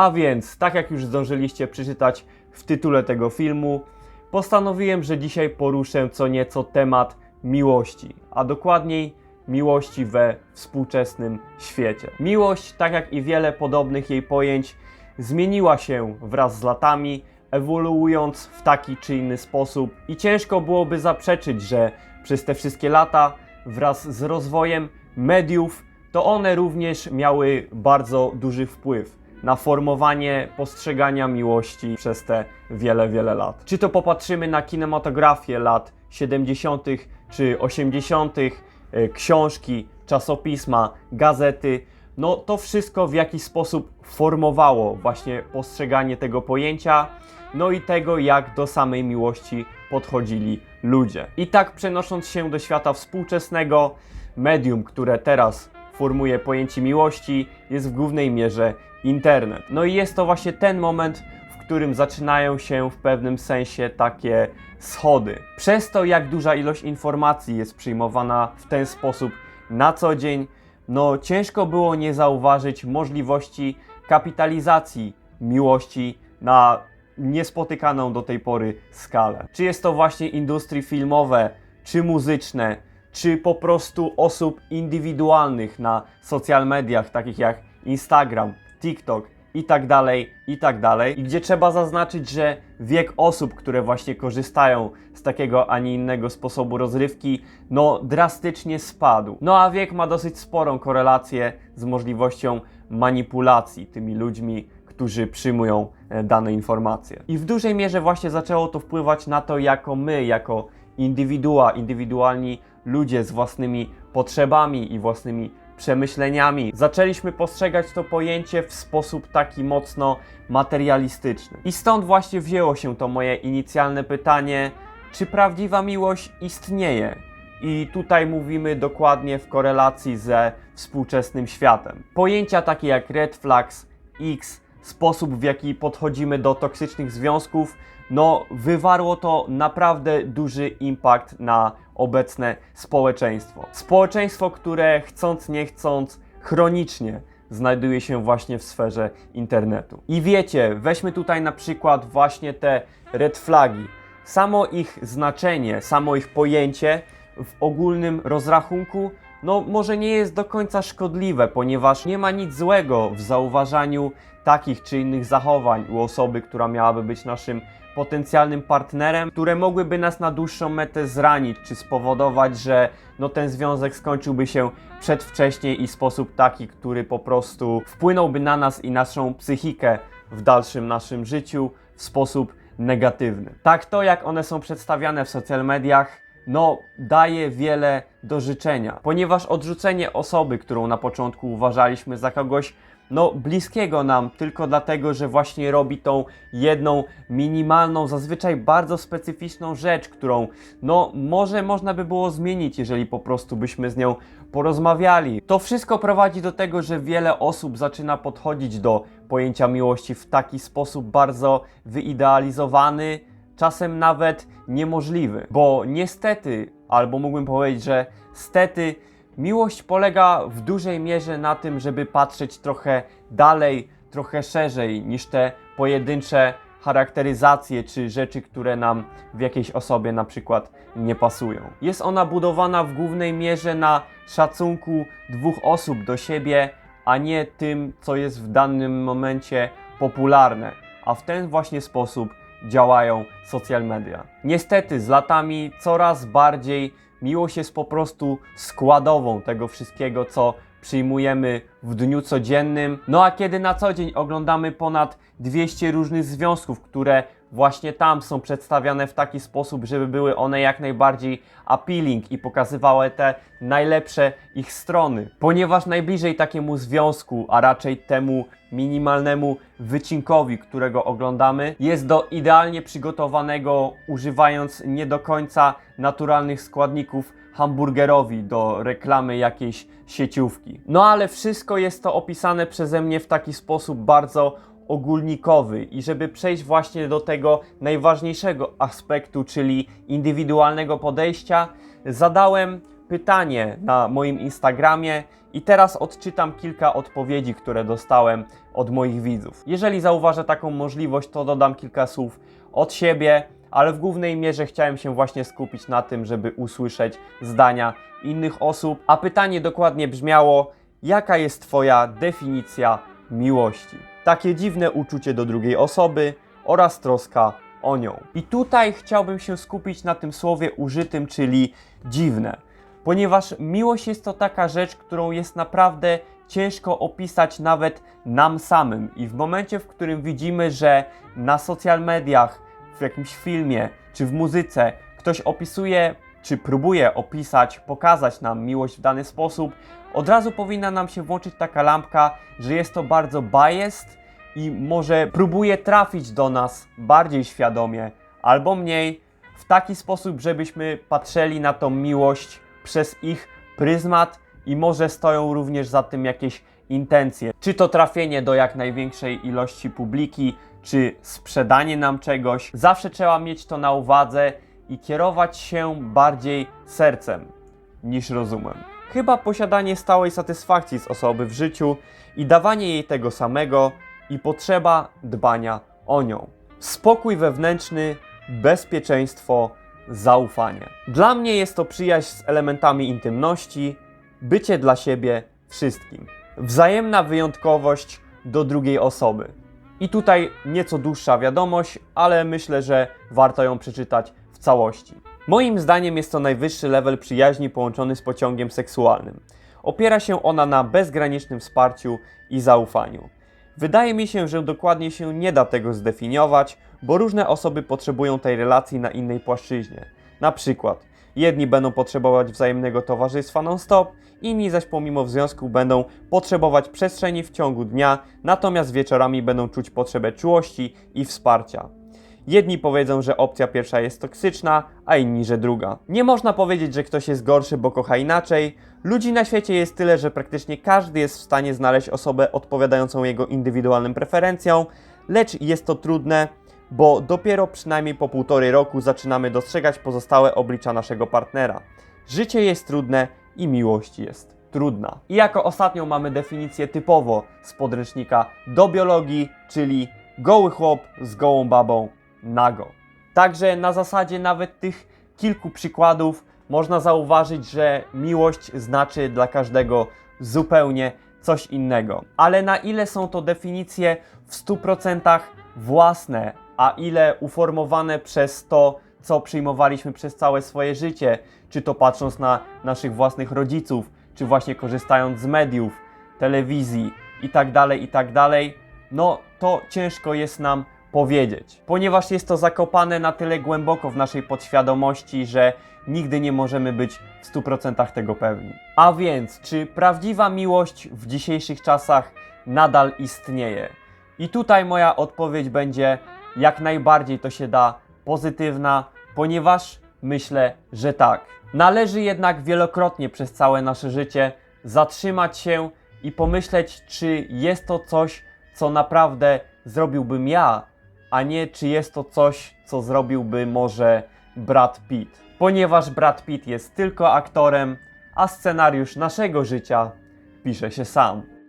A więc, tak jak już zdążyliście przeczytać w tytule tego filmu, postanowiłem, że dzisiaj poruszę co nieco temat miłości, a dokładniej miłości we współczesnym świecie. Miłość, tak jak i wiele podobnych jej pojęć, zmieniła się wraz z latami, ewoluując w taki czy inny sposób, i ciężko byłoby zaprzeczyć, że przez te wszystkie lata, wraz z rozwojem mediów, to one również miały bardzo duży wpływ na formowanie postrzegania miłości przez te wiele, wiele lat. Czy to popatrzymy na kinematografię lat 70. czy 80., e, książki, czasopisma, gazety, no to wszystko w jakiś sposób formowało właśnie postrzeganie tego pojęcia, no i tego, jak do samej miłości podchodzili ludzie. I tak przenosząc się do świata współczesnego, medium, które teraz formuje pojęcie miłości, jest w głównej mierze internet. No i jest to właśnie ten moment, w którym zaczynają się w pewnym sensie takie schody. Przez to, jak duża ilość informacji jest przyjmowana w ten sposób na co dzień, no ciężko było nie zauważyć możliwości kapitalizacji miłości na niespotykaną do tej pory skalę. Czy jest to właśnie industrie filmowe, czy muzyczne, czy po prostu osób indywidualnych na social mediach, takich jak Instagram, TikTok i tak dalej, i tak dalej. I gdzie trzeba zaznaczyć, że wiek osób, które właśnie korzystają z takiego, a nie innego sposobu rozrywki, no drastycznie spadł. No a wiek ma dosyć sporą korelację z możliwością manipulacji tymi ludźmi, którzy przyjmują e, dane informacje. I w dużej mierze właśnie zaczęło to wpływać na to, jako my, jako indywidua, indywidualni ludzie z własnymi potrzebami i własnymi przemyśleniami, zaczęliśmy postrzegać to pojęcie w sposób taki mocno materialistyczny. I stąd właśnie wzięło się to moje inicjalne pytanie, czy prawdziwa miłość istnieje? I tutaj mówimy dokładnie w korelacji ze współczesnym światem. Pojęcia takie jak red flags, X, sposób w jaki podchodzimy do toksycznych związków, no wywarło to naprawdę duży impact na obecne społeczeństwo. Społeczeństwo, które chcąc nie chcąc chronicznie znajduje się właśnie w sferze internetu. I wiecie, weźmy tutaj na przykład właśnie te red flagi. Samo ich znaczenie, samo ich pojęcie w ogólnym rozrachunku no może nie jest do końca szkodliwe, ponieważ nie ma nic złego w zauważaniu takich czy innych zachowań u osoby, która miałaby być naszym potencjalnym partnerem, które mogłyby nas na dłuższą metę zranić, czy spowodować, że no, ten związek skończyłby się przedwcześnie i w sposób taki, który po prostu wpłynąłby na nas i naszą psychikę w dalszym naszym życiu w sposób negatywny. Tak to, jak one są przedstawiane w social mediach, no, daje wiele do życzenia, ponieważ odrzucenie osoby, którą na początku uważaliśmy za kogoś, no, bliskiego nam, tylko dlatego, że właśnie robi tą jedną minimalną, zazwyczaj bardzo specyficzną rzecz, którą, no, może można by było zmienić, jeżeli po prostu byśmy z nią porozmawiali. To wszystko prowadzi do tego, że wiele osób zaczyna podchodzić do pojęcia miłości w taki sposób bardzo wyidealizowany, czasem nawet niemożliwy. Bo niestety, albo mógłbym powiedzieć, że stety, miłość polega w dużej mierze na tym, żeby patrzeć trochę dalej, trochę szerzej niż te pojedyncze charakteryzacje czy rzeczy, które nam w jakiejś osobie na przykład nie pasują. Jest ona budowana w głównej mierze na szacunku dwóch osób do siebie, a nie tym, co jest w danym momencie popularne. A w ten właśnie sposób działają social media. Niestety z latami coraz bardziej miłość jest po prostu składową tego wszystkiego, co przyjmujemy w dniu codziennym. No a kiedy na co dzień oglądamy ponad 200 różnych związków, które właśnie tam są przedstawiane w taki sposób, żeby były one jak najbardziej appealing i pokazywały te najlepsze ich strony. Ponieważ najbliżej takiemu związku, a raczej temu minimalnemu wycinkowi, którego oglądamy, jest do idealnie przygotowanego, używając nie do końca naturalnych składników hamburgerowi do reklamy jakiejś sieciówki. No ale wszystko jest to opisane przeze mnie w taki sposób bardzo ogólnikowy i żeby przejść właśnie do tego najważniejszego aspektu, czyli indywidualnego podejścia, zadałem pytanie na moim Instagramie i teraz odczytam kilka odpowiedzi, które dostałem od moich widzów. Jeżeli zauważę taką możliwość, to dodam kilka słów od siebie, ale w głównej mierze chciałem się właśnie skupić na tym, żeby usłyszeć zdania innych osób. A pytanie dokładnie brzmiało: jaka jest Twoja definicja miłości? Takie dziwne uczucie do drugiej osoby oraz troska o nią. I tutaj chciałbym się skupić na tym słowie użytym, czyli dziwne, ponieważ miłość jest to taka rzecz, którą jest naprawdę ciężko opisać nawet nam samym. I w momencie, w którym widzimy, że na social mediach, w jakimś filmie czy w muzyce ktoś opisuje czy próbuje opisać, pokazać nam miłość w dany sposób, od razu powinna nam się włączyć taka lampka, że jest to bardzo biased i może próbuje trafić do nas bardziej świadomie albo mniej, w taki sposób, żebyśmy patrzyli na tą miłość przez ich pryzmat i może stoją również za tym jakieś intencje. Czy to trafienie do jak największej ilości publiki, czy sprzedanie nam czegoś. Zawsze trzeba mieć to na uwadze i kierować się bardziej sercem niż rozumem. Chyba posiadanie stałej satysfakcji z osoby w życiu i dawanie jej tego samego i potrzeba dbania o nią. Spokój wewnętrzny, bezpieczeństwo, zaufanie. Dla mnie jest to przyjaźń z elementami intymności, bycie dla siebie wszystkim. Wzajemna wyjątkowość do drugiej osoby. I tutaj nieco dłuższa wiadomość, ale myślę, że warto ją przeczytać całości. Moim zdaniem jest to najwyższy level przyjaźni połączony z pociągiem seksualnym. Opiera się ona na bezgranicznym wsparciu i zaufaniu. Wydaje mi się, że dokładnie się nie da tego zdefiniować, bo różne osoby potrzebują tej relacji na innej płaszczyźnie. Na przykład, jedni będą potrzebować wzajemnego towarzystwa non-stop, inni zaś pomimo związku będą potrzebować przestrzeni w ciągu dnia, natomiast wieczorami będą czuć potrzebę czułości i wsparcia. Jedni powiedzą, że opcja pierwsza jest toksyczna, a inni, że druga. Nie można powiedzieć, że ktoś jest gorszy, bo kocha inaczej. Ludzi na świecie jest tyle, że praktycznie każdy jest w stanie znaleźć osobę odpowiadającą jego indywidualnym preferencjom, lecz jest to trudne, bo dopiero przynajmniej po półtorej roku zaczynamy dostrzegać pozostałe oblicza naszego partnera. Życie jest trudne i miłość jest trudna. I jako ostatnią mamy definicję typowo z podręcznika do biologii, czyli goły chłop z gołą babą nago. Także na zasadzie nawet tych kilku przykładów można zauważyć, że miłość znaczy dla każdego zupełnie coś innego. Ale na ile są to definicje w 100% własne, a ile uformowane przez to, co przyjmowaliśmy przez całe swoje życie, czy to patrząc na naszych własnych rodziców, czy właśnie korzystając z mediów, telewizji i tak dalej, i tak no to ciężko jest nam powiedzieć, ponieważ jest to zakopane na tyle głęboko w naszej podświadomości, że nigdy nie możemy być w 100% tego pewni. A więc, czy prawdziwa miłość w dzisiejszych czasach nadal istnieje? I tutaj moja odpowiedź będzie jak najbardziej to się da pozytywna, ponieważ myślę, że tak. Należy jednak wielokrotnie przez całe nasze życie zatrzymać się i pomyśleć, czy jest to coś, co naprawdę zrobiłbym ja, a nie czy jest to coś, co zrobiłby może Brad Pitt. Ponieważ Brad Pitt jest tylko aktorem, a scenariusz naszego życia pisze się sam.